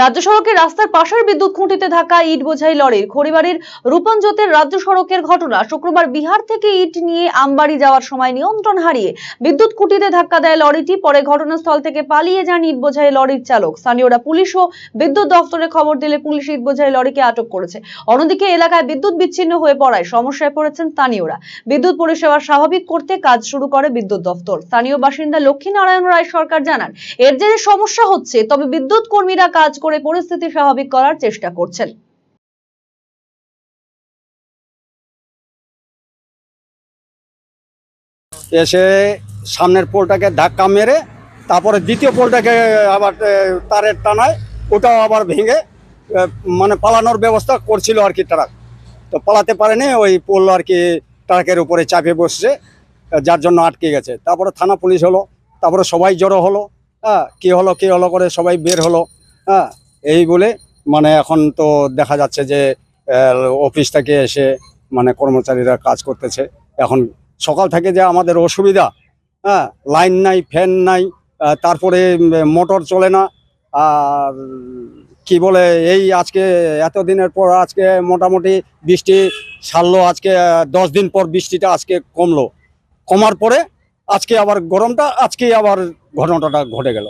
রাজ্য সড়কের রাস্তার পাশের বিদ্যুৎ খুঁটিতে ধাক্কা, ইট বোঝাই লরির। খড়িবাড়ির রূপঞ্জতের রাজ্য সড়কের ঘটনা শুক্রবার বিহার থেকে ইট নিয়ে আমবাড়ি যাওয়ার সময় নিয়ন্ত্রণ হারিয়ে বিদ্যুৎ খুঁটিতে ধাক্কা দেয় লরিটি, পরে ঘটনাস্থল থেকে পালিয়ে যান ইট বোঝাই লরির চালক। স্থানীয়রা পুলিশ ও বিদ্যুৎ দফতরে খবর দিলে পুলিশ ইট বোঝাই লরিকে আটক করেছে। অন্যদিকে এলাকায় বিদ্যুৎ বিচ্ছিন্ন হয়ে পড়ায় সমস্যায় পড়েছেন স্থানীয়রা। বিদ্যুৎ পরিষেবা স্বাভাবিক করতে কাজ শুরু করে বিদ্যুৎ দফতর স্থানীয় বাসিন্দা লক্ষ্মীনারায়ণ রায় সরকার জানান, এর যে সমস্যা হচ্ছে, তবে বিদ্যুৎ কর্মীরা কাজ করে পরিস্থিতি স্বাভাবিক করার চেষ্টা করছেন। এসে সামনের পোলটাকে ধাক্কা মেরে, তারপরে দ্বিতীয় পোলটাকে আবার তারের টানায়, ওটাও আবার ভেঙে মানে পালানোর ব্যবস্থা করছিল আর কি ট্রাক তো পালাতে পারেনি, ওই পোল আর কি ট্রাকের উপরে চাপে বসছে, যার জন্য আটকে গেছে। তারপরে থানা পুলিশ হলো, তারপরে সবাই জড়ো হলো হ্যাঁ কী হলো কী হলো করে সবাই বের হলো। হ্যাঁ এই বলে মানে এখন তো দেখা যাচ্ছে যে অফিস থেকে এসে মানে কর্মচারীরা কাজ করতেছে। এখন সকাল থেকে যে আমাদের অসুবিধা হ্যাঁ লাইন নাই, ফ্যান নাই তারপরে মোটর চলে না, আর কি বলে, এই আজকে এতদিনের পর আজকে মোটামুটি বৃষ্টি ছাড়লো, আজকে দশ দিন পর বৃষ্টিটা আজকে কমলো। কমার পরে আজকে আবার গরমটা আজকে আবার ঘটনাটা ঘটে গেল।